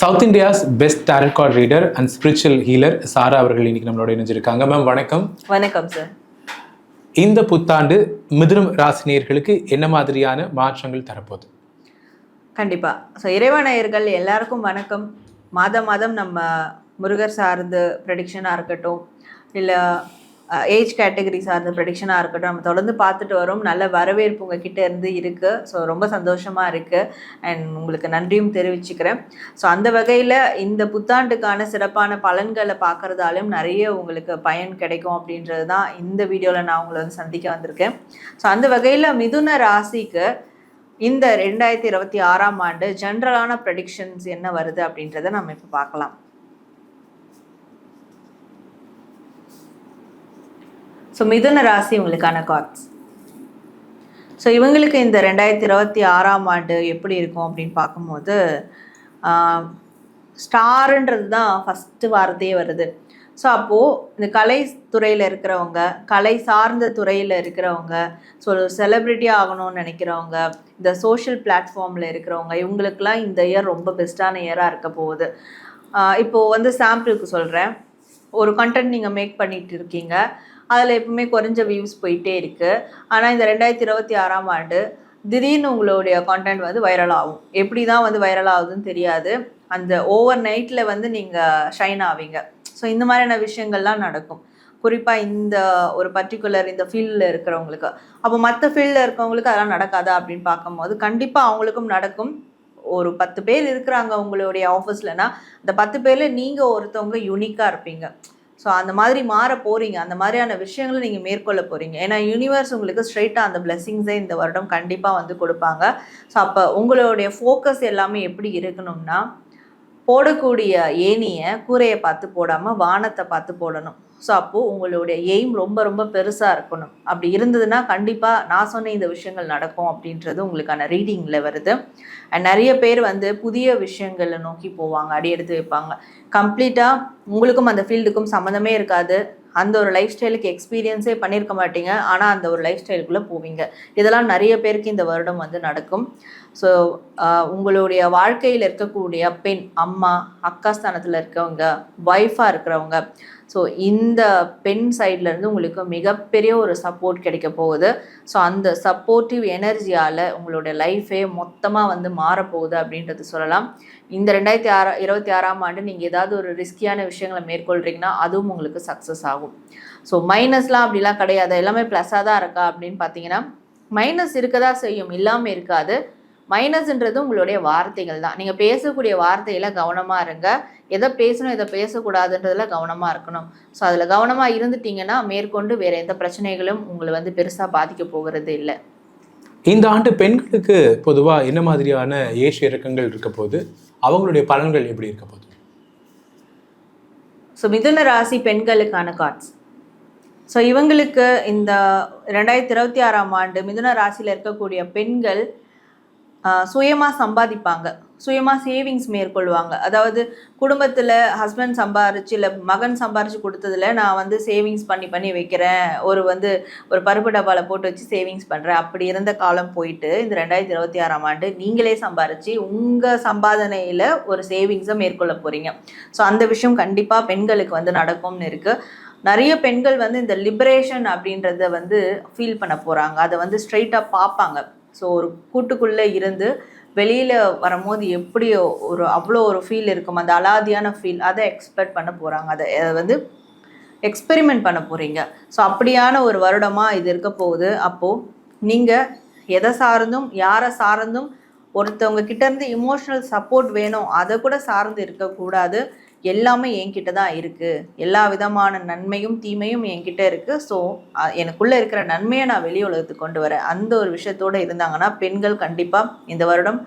South India's best tarot card reader and spiritual healer Sara அவர்கள் இன்னைக்கு நம்மளோட இணைஞ்சிருக்காங்க. மேம் வணக்கம். வணக்கம் சார் இந்த புத்தாண்டு மிதுனம் ராசினியர்களுக்கு என்ன மாதிரியான மாற்றங்கள் தரப்போகுது? கண்டிப்பா. ஸோ இறைவனையர்கள் எல்லாருக்கும் வணக்கம். மாதம் மாதம் நம்ம முருகர் சார்ந்த ப்ரெடிக்ஷனாக இருக்கட்டும் இல்லை ஏஜ் கேட்டகரி சார்ந்த ப்ரெடிக்ஷனாக இருக்கட்டும் நம்ம தொடர்ந்து பார்த்துட்டு வரோம். நல்ல வரவேற்பு உங்கள் இருந்து இருக்குது ஸோ ரொம்ப சந்தோஷமாக இருக்குது அண்ட் உங்களுக்கு நன்றியும் தெரிவிச்சுக்கிறேன். ஸோ அந்த வகையில் இந்த புத்தாண்டுக்கான சிறப்பான பலன்களை பார்க்குறதாலும் நிறைய உங்களுக்கு பயன் கிடைக்கும் அப்படின்றது தான் இந்த வீடியோவில் நான் உங்களை வந்து சந்திக்க வந்திருக்கேன். ஸோ அந்த வகையில் மிதுன ராசிக்கு இந்த ரெண்டாயிரத்தி இருபத்தி ஆறாம் ஆண்டு ஜென்ரலான ப்ரெடிக்ஷன்ஸ் என்ன வருது அப்படின்றத நம்ம இப்போ பார்க்கலாம். ஸோ மிதுன ராசி உங்களுக்கான கார்ட்ஸ் ஸோ இவங்களுக்கு இந்த ரெண்டாயிரத்தி இருபத்தி ஆறாம் ஆண்டு எப்படி இருக்கும் அப்படின்னு பார்க்கும்போது ஸ்டாருன்றது தான் ஃபஸ்ட்டு வார்த்தையே வருது. ஸோ அப்போது இந்த கலை துறையில் இருக்கிறவங்க கலை சார்ந்த துறையில் இருக்கிறவங்க ஸோ செலிப்ரிட்டி ஆகணும்னு நினைக்கிறவங்க இந்த சோஷியல் பிளாட்ஃபார்மில் இருக்கிறவங்க இவங்களுக்கெல்லாம் இந்த இயர் ரொம்ப பெஸ்ட்டான இயராக இருக்க போகுது. இப்போது வந்து சாம்பிளுக்கு சொல்கிறேன் ஒரு கண்டென்ட் நீங்கள் மேக் பண்ணிகிட்டு இருக்கீங்க. அதில் எப்பவுமே குறைஞ்ச வியூஸ் போயிட்டே இருக்குது ஆனால் இந்த ரெண்டாயிரத்தி இருபத்தி ஆறாம் ஆண்டு திடீர்னு உங்களுடைய கான்டென்ட் வந்து வைரல் ஆகும். எப்படி தான் வந்து வைரல் ஆகுதுன்னு தெரியாது. அந்த ஓவர் நைட்டில் வந்து நீங்கள் ஷைன் ஆவீங்க. ஸோ இந்த மாதிரியான விஷயங்கள்லாம் நடக்கும். குறிப்பாக இந்த ஒரு பர்டிகுலர் இந்த ஃபீல்டில் இருக்கிறவங்களுக்கு. அப்போ மற்ற ஃபீல்டில் இருக்கிறவங்களுக்கு அதெல்லாம் நடக்காதா அப்படின்னு பார்க்கும்போது கண்டிப்பாக அவங்களுக்கும் நடக்கும். ஒரு பத்து பேர் இருக்கிறாங்க உங்களுடைய ஆஃபீஸ்லனா அந்த பத்து பேரில் நீங்கள் ஒருத்தவங்க யூனிக்காக இருப்பீங்க. ஸோ அந்த மாதிரி மாற போகிறீங்க அந்த மாதிரியான விஷயங்களை நீங்கள் மேற்கொள்ள போகிறீங்க ஏன்னா யூனிவர்ஸ் உங்களுக்கு ஸ்ட்ரைட்டாக அந்த பிளெஸ்ஸிங்ஸை இந்த வருடம் கண்டிப்பாக வந்து கொடுப்பாங்க. ஸோ அப்போ உங்களுடைய ஃபோக்கஸ் எல்லாமே எப்படி இருக்கணும்னா போடக்கூடிய ஏனியை கூரையை பார்த்து போடாமல் வானத்தை பார்த்து போடணும். ஸோ அப்போது உங்களுடைய எய்ம் ரொம்ப ரொம்ப பெருசாக இருக்கணும். அப்படி இருந்ததுன்னா கண்டிப்பாக நான் சொன்ன இந்த விஷயங்கள் நடக்கும் அப்படின்றது உங்களுக்கான ரீடிங்கில் வருது. அண்ட் நிறைய பேர் வந்து புதிய விஷயங்களை நோக்கி போவாங்க அடி எடுத்து வைப்பாங்க. கம்ப்ளீட்டாக உங்களுக்கும் அந்த ஃபீல்டுக்கும் சம்மந்தமே இருக்காது. அந்த ஒரு லைஃப் ஸ்டைலுக்கு எக்ஸ்பீரியன்ஸே பண்ணியிருக்க மாட்டீங்க. ஆனால் அந்த ஒரு லைஃப் ஸ்டைலுக்குள்ளே போவீங்க. இதெல்லாம் நிறைய பேருக்கு இந்த வருடம் வந்து நடக்கும். ஸோ உங்களுடைய வாழ்க்கையில் இருக்கக்கூடிய பெண் அம்மா அக்கா ஸ்தானத்தில் இருக்கவங்க ஒய்ஃபாக இருக்கிறவங்க ஸோ இந்த பெண் சைட்லேருந்து உங்களுக்கு மிகப்பெரிய ஒரு சப்போர்ட் கிடைக்க போகுது. ஸோ அந்த சப்போர்ட்டிவ் எனர்ஜியால் உங்களுடைய லைஃபே மொத்தமாக வந்து மாறப்போகுது அப்படின்றது சொல்லலாம். இந்த ரெண்டாயிரத்தி ஆறா இருபத்தி ஆறாம் ஆண்டு நீங்கள் ஏதாவது ஒரு ரிஸ்கியான விஷயங்களை மேற்கொள்கிறீங்கன்னா அதுவும் உங்களுக்கு சக்ஸஸ் ஆகும். ஸோ மைனஸ்லாம் அப்படிலாம் கிடையாது. எல்லாமே ப்ளஸ்ஸாக தான் இருக்கா அப்படின்னு பார்த்தீங்கன்னா மைனஸ் இருக்க தான் செய்யும் இல்லாமல் இருக்காது. மைனஸ்ன்றது உங்களுடைய வார்த்தைகள் தான். நீங்கள் பேசக்கூடிய வார்த்தையில் கவனமாக இருங்க. எதை பேசணும் எதை பேசக்கூடாதுன்றதுல கவனமாக இருக்கணும். ஸோ அதில் கவனமாக இருந்துட்டீங்கன்னா மேற்கொண்டு வேறு எந்த பிரச்சனைகளும் உங்களை வந்து பெருசாக பாதிக்க போகிறது இல்லை. இந்த ஆண்டு பெண்களுக்கு பொதுவாக என்ன மாதிரியான ஏஷ் இறக்கங்கள் இருக்க போது அவங்களுடைய பலன்கள் எப்படி இருக்க போகுது? ஸோ மிதுன ராசி பெண்களுக்கான கார்ட்ஸ் ஸோ இவங்களுக்கு இந்த ரெண்டாயிரத்தி இருபத்தி ஆறாம் ஆண்டு மிதுன ராசியில் இருக்கக்கூடிய பெண்கள் சுயமாக சம்பாதிப்பாங்க. சுயமாக சேவிங்ஸ் மேற்கொள்வாங்க. அதாவது குடும்பத்தில் ஹஸ்பண்ட் சம்பாரிச்சு இல்லை மகன் சம்பாரிச்சு கொடுத்ததுல நான் வந்து சேவிங்ஸ் பண்ணி பண்ணி வைக்கிறேன். ஒரு வந்து ஒரு பருப்பு டப்பாவில் போட்டு வச்சு சேவிங்ஸ் பண்ணுறேன் அப்படி இருந்த காலம் போயிட்டு இந்த ரெண்டாயிரத்தி இருபத்தி ஆறாம் ஆண்டு நீங்களே சம்பாரிச்சு உங்கள் சம்பாதனையில் ஒரு சேவிங்ஸை மேற்கொள்ள போகிறீங்க ஸோ அந்த விஷயம் கண்டிப்பாக பெண்களுக்கு வந்து நடக்கும்னு இருக்குது நிறைய பெண்கள் வந்து இந்த லிபரேஷன் அப்படின்றத வந்து ஃபீல் பண்ண போகிறாங்க அதை வந்து ஸ்ட்ரைட்டாக பார்ப்பாங்க. ஸோ ஒரு கூட்டுக்குள்ளே இருந்து வெளியில் வரும்போது எப்படி ஒரு அவ்வளோ ஒரு ஃபீல் இருக்கும்? அந்த அலாதியான ஃபீல் அதை எக்ஸ்பெக்ட் பண்ண போகிறாங்க அதை வந்து எக்ஸ்பெரிமெண்ட் பண்ண போகிறீங்க ஸோ அப்படியான ஒரு வருடமாக இது இருக்க போகுது. அப்போது நீங்கள் எதை சார்ந்தும் யாரை சார்ந்தும் ஒருத்தவங்க கிட்டேருந்து இமோஷனல் சப்போர்ட் வேணும். அதை கூட சார்ந்து இருக்கக்கூடாது. எல்லாமே என்கிட்ட தான் இருக்குது எல்லா விதமான நன்மையும் தீமையும் என்கிட்ட இருக்குது ஸோ எனக்குள்ளே இருக்கிற நன்மையை நான் வெளி உலகத்துக்கு கொண்டு வரேன். அந்த ஒரு விஷயத்தோடு இருந்தாங்கன்னா பெண்கள் கண்டிப்பாக இந்த வருடம்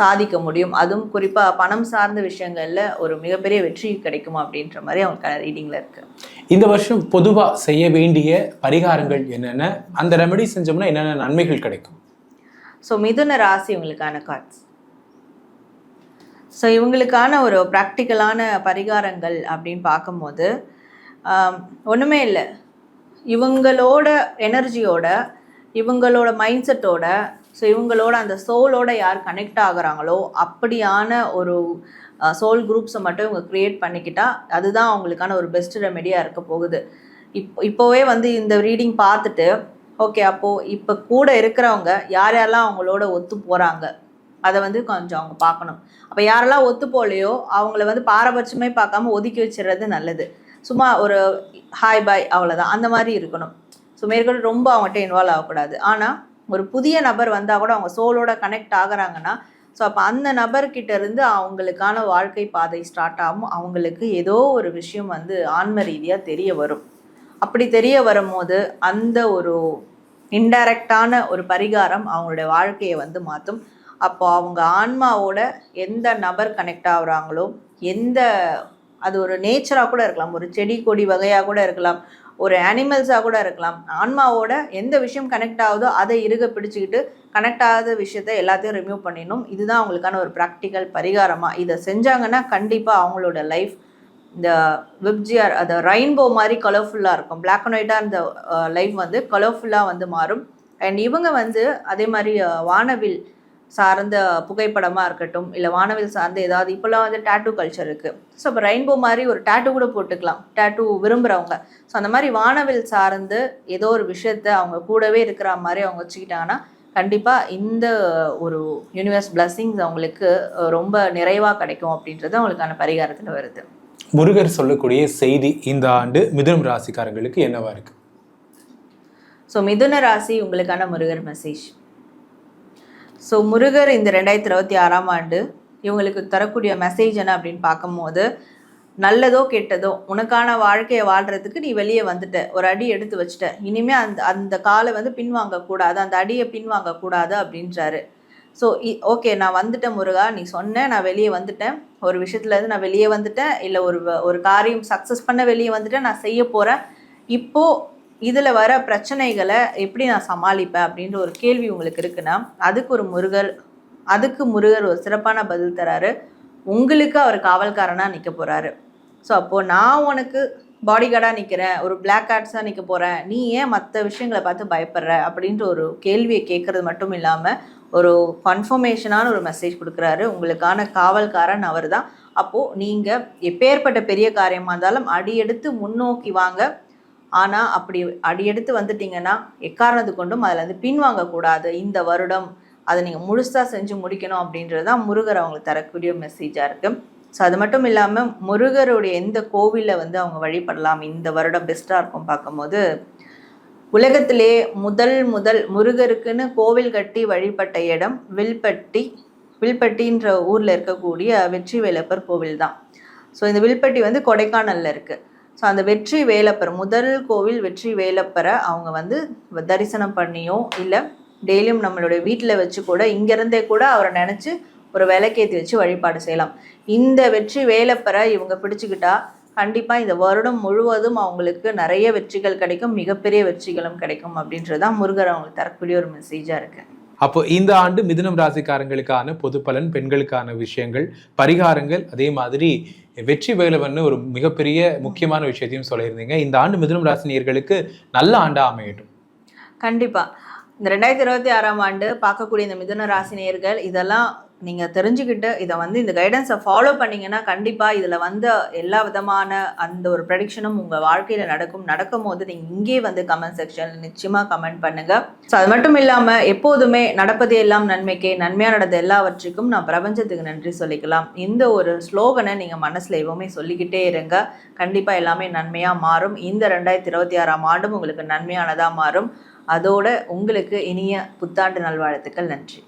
சாதிக்க முடியும். அதுவும் குறிப்பாக பணம் சார்ந்த விஷயங்களில் ஒரு மிகப்பெரிய வெற்றி கிடைக்கும் அப்படின்ற மாதிரி அவங்களுக்கான ரீடிங்கில் இருக்குது இந்த வருஷம் பொதுவாக செய்ய வேண்டிய பரிகாரங்கள் என்னென்ன? அந்த ரெமெடி செஞ்சோம்னா என்னென்ன நன்மைகள் கிடைக்கும்? ஸோ மிதுன ராசி உங்களுக்கான கார்ட்ஸ் ஸோ இவங்களுக்கான ஒரு ப்ராக்டிக்கலான பரிகாரங்கள் அப்படின்னு பார்க்கும்போது ஒன்றுமே இல்லை. இவங்களோட எனர்ஜியோட இவங்களோட மைண்ட் செட்டோட ஸோ இவங்களோட அந்த சோலோட யார் கனெக்ட் ஆகுறாங்களோ அப்படியான ஒரு சோல் குரூப்ஸை மட்டும் இவங்க க்ரியேட் பண்ணிக்கிட்டா அதுதான் அவங்களுக்கான ஒரு பெஸ்ட் ரெமெடியாக இருக்க போகுது. இப் இப்போவே வந்து இந்த ரீடிங் பார்த்துட்டு ஓகே அப்போது இப்போ கூட இருக்கிறவங்க யார் யாரெல்லாம் அவங்களோட ஒத்து போகிறாங்க அதை வந்து கொஞ்சம் அவங்க பார்க்கணும். அப்போ யாரெல்லாம் ஒத்து போகலையோ அவங்கள வந்து பாரபட்சமே பார்க்காம ஒதுக்கி வச்சிடுறது நல்லது. சும்மா ஒரு ஹாய் பாய் அவ்வளோதான் அந்த மாதிரி இருக்கணும். ஸோ மேற்கொண்டு ரொம்ப அவங்ககிட்ட இன்வால்வ் ஆகக்கூடாது. ஆனால் ஒரு புதிய நபர் வந்தால் கூட அவங்க சோலோட கனெக்ட் ஆகுறாங்கன்னா ஸோ அப்போ அந்த நபர்கிட்ட இருந்து அவங்களுக்கான வாழ்க்கை பாதை ஸ்டார்ட் ஆகும். அவங்களுக்கு ஏதோ ஒரு விஷயம் வந்து ஆன்ம ரீதியாக தெரிய வரும். அப்படி தெரிய வரும்போது அந்த ஒரு இன்டைரக்டான ஒரு பரிகாரம் அவங்களுடைய வாழ்க்கையை வந்து மாற்றும். அப்போ அவங்க ஆன்மாவோட எந்த நபர் கனெக்ட் ஆகுறாங்களோ எந்த அது ஒரு நேச்சராக கூட இருக்கலாம். ஒரு செடி கொடி வகையாக கூட இருக்கலாம். ஒரு அனிமல்ஸாக கூட இருக்கலாம். ஆன்மாவோட எந்த விஷயம் கனெக்ட் ஆகுதோ அதை இறுக பிடிச்சிக்கிட்டு கனெக்ட் ஆகாத விஷயத்த எல்லாத்தையும் ரிமூவ் பண்ணிடணும். இதுதான் அவங்களுக்கான ஒரு ப்ராக்டிக்கல் பரிகாரமாக இதை செஞ்சாங்கன்னா கண்டிப்பாக அவங்களோட லைஃப் இந்த விப்ஜிஆர் அந்த ரெயின்போ மாதிரி கலர்ஃபுல்லாக இருக்கும். பிளாக் அண்ட் ஒயிட்டாக இந்த லைஃப் வந்து கலர்ஃபுல்லாக வந்து மாறும். அண்ட் இவங்க வந்து அதே மாதிரி வானவில் சார்ந்த புகைப்படமாக இருக்கட்டும் இல்லை வானவில் சார்ந்த ஏதாவது இப்போல்லாம் வந்து டேட்டூ கல்ச்சர் இருக்குது ஸோ இப்போ ரெயின்போ மாதிரி ஒரு டேட்டூ கூட போட்டுக்கலாம். டேட்டூ விரும்புகிறவங்க ஸோ அந்த மாதிரி வானவில் சார்ந்து ஏதோ ஒரு விஷயத்த அவங்க கூடவே இருக்கிற மாதிரி அவங்க வச்சுக்கிட்டாங்கன்னா கண்டிப்பாக இந்த ஒரு யூனிவர்ஸ் பிளஸ்ஸிங்ஸ் அவங்களுக்கு ரொம்ப நிறைவாக கிடைக்கும் அப்படின்றது அவங்களுக்கான பரிகாரத்தில் வருது. முருகர் சொல்லக்கூடிய செய்தி இந்த ஆண்டு மிதுனம் ராசிக்காரங்களுக்கு என்னவா இருக்கு? ஸோ மிதுன ராசி உங்களுக்கான முருகர் மெசேஜ் ஸோ முருகர் இந்த ரெண்டாயிரத்தி இருபத்தி ஆறாம் ஆண்டு இவங்களுக்கு தரக்கூடிய மெசேஜ் என்ன அப்படின்னு பார்க்கும்போது நல்லதோ கெட்டதோ உனக்கான வாழ்க்கையை வாழ்கிறதுக்கு நீ வெளியே வந்துட்ட ஒரு அடி எடுத்து வச்சுட்ட. இனிமேல் அந்த அந்த காலை வந்து பின்வாங்கக்கூடாது அந்த அடியை பின்வாங்கக்கூடாது அப்படின்றாரு. ஸோ ஓகே நான் வந்துட்டேன் முருகா நீ சொன்ன நான் வெளியே வந்துட்டேன். ஒரு விஷயத்துலேருந்து நான் வெளியே வந்துட்டேன். இல்லை ஒரு ஒரு காரியம் சக்ஸஸ் பண்ண வெளியே வந்துட்டேன். நான் செய்ய போகிறேன் இப்போது இதில் வர பிரச்சனைகளை எப்படி நான் சமாளிப்பேன் அப்படின்ற ஒரு கேள்வி உங்களுக்கு இருக்குன்னா அதுக்கு ஒரு முருகர் அதுக்கு முருகர் ஒரு சிறப்பான பதில் தராரு. உங்களுக்கு அவர் காவல்காரனாக நிற்க போகிறாரு ஸோ அப்போது நான் உனக்கு பாடி கார்டாக நிற்கிறேன் ஒரு பிளாக் கார்ட்ஸாக நிற்க போகிறேன் நீ ஏன் மற்ற விஷயங்களை பார்த்து பயப்படுற அப்படின்ற ஒரு கேள்வியை கேட்குறது மட்டும் இல்லாமல் ஒரு கன்ஃபர்மேஷனான ஒரு மெசேஜ் கொடுக்குறாரு. உங்களுக்கான காவல்காரன் அவர் தான் அப்போது நீங்கள் எப்பேற்பட்ட பெரிய காரியமாக இருந்தாலும் அடியெடுத்து முன்னோக்கி வாங்க. ஆனால் அப்படி அடியெடுத்து வந்துட்டீங்கன்னா எக்காரணத்து கொண்டும் அதில் வந்து பின்வாங்கக்கூடாது இந்த வருடம் அதை நீங்கள் முழுசாக செஞ்சு முடிக்கணும் அப்படின்றது தான் முருகர் அவங்களுக்கு தரக்கூடிய மெசேஜாக இருக்குது ஸோ அது மட்டும் இல்லாமல் முருகருடைய எந்த கோவிலில் வந்து அவங்க வழிபடலாம் இந்த வருடம் பெஸ்ட்டாக இருக்கும் பார்க்கும்போது உலகத்திலே முதல் முதல் முருகருக்குன்னு கோவில் கட்டி வழிபட்ட இடம் வில்பட்டி. வில்பட்டின்ற ஊரில் இருக்கக்கூடிய வெற்றி வேலப்பர் கோவில் தான். ஸோ இந்த வில்பட்டி வந்து கொடைக்கானலில் இருக்குது ஸோ அந்த வெற்றி வேலப்பர் முதல் கோவில் வெற்றி வேலப்பரை அவங்க வந்து தரிசனம் பண்ணியோ இல்லை டெய்லியும் நம்மளுடைய வீட்டில் வச்சு கூட இங்கேருந்தே கூட அவரை நினச்சி ஒரு விளக்கேற்றி வச்சு வழிபாடு செய்யலாம். இந்த வெற்றி வேலப்பரை இவங்க பிடிச்சிக்கிட்டா கண்டிப்பாக இந்த வருடம் முழுவதும் அவங்களுக்கு நிறைய வெற்றிகள் கிடைக்கும் மிகப்பெரிய வெற்றிகளும் கிடைக்கும் அப்படின்றது தான் முருகர் அவங்களுக்கு தரக்கூடிய ஒரு மெசேஜாக இருக்குது அப்போ இந்த ஆண்டு மிதுனம் ராசிக்காரங்களுக்கான பொது பலன் பெண்களுக்கான விஷயங்கள் பரிகாரங்கள் அதே மாதிரி வெற்றி வேலவன் ஒரு மிகப்பெரிய முக்கியமான விஷயத்தையும் சொல்லியிருந்தீங்க. இந்த ஆண்டு மிதுனம் ராசினியர்களுக்கு நல்ல ஆண்டா அமையட்டும். கண்டிப்பாக இந்த ரெண்டாயிரத்தி இருபத்தி ஆறாம் ஆண்டு பார்க்கக்கூடிய இந்த மிதுன ராசினியர்கள் இதெல்லாம் நீங்கள் தெரிஞ்சுக்கிட்டு இதை வந்து இந்த கைடன்ஸை ஃபாலோ பண்ணிங்கன்னா கண்டிப்பாக இதில் வந்த எல்லா விதமான அந்த ஒரு ப்ரெடிக்ஷனும் உங்கள் வாழ்க்கையில் நடக்கும். நடக்கும் போது நீங்கள் இங்கே வந்து கமெண்ட் செக்ஷனில் நிச்சயமாக கமெண்ட் பண்ணுங்கள் ஸோ அது மட்டும் இல்லாமல் எப்போதுமே நடப்பதே எல்லாம் நன்மைக்கே நன்மையாக நடந்த எல்லாவற்றுக்கும் நான் பிரபஞ்சத்துக்கு நன்றி சொல்லிக்கலாம். இந்த ஒரு ஸ்லோகனை நீங்கள் மனசில் எப்பவுமே சொல்லிக்கிட்டே இருங்க. கண்டிப்பாக எல்லாமே நன்மையாக மாறும். இந்த ரெண்டாயிரத்தி இருபத்தி ஆறாம் ஆண்டும் உங்களுக்கு நன்மையானதாக மாறும். அதோட உங்களுக்கு இனிய புத்தாண்டு நல்வாழ்த்துக்கள். நன்றி.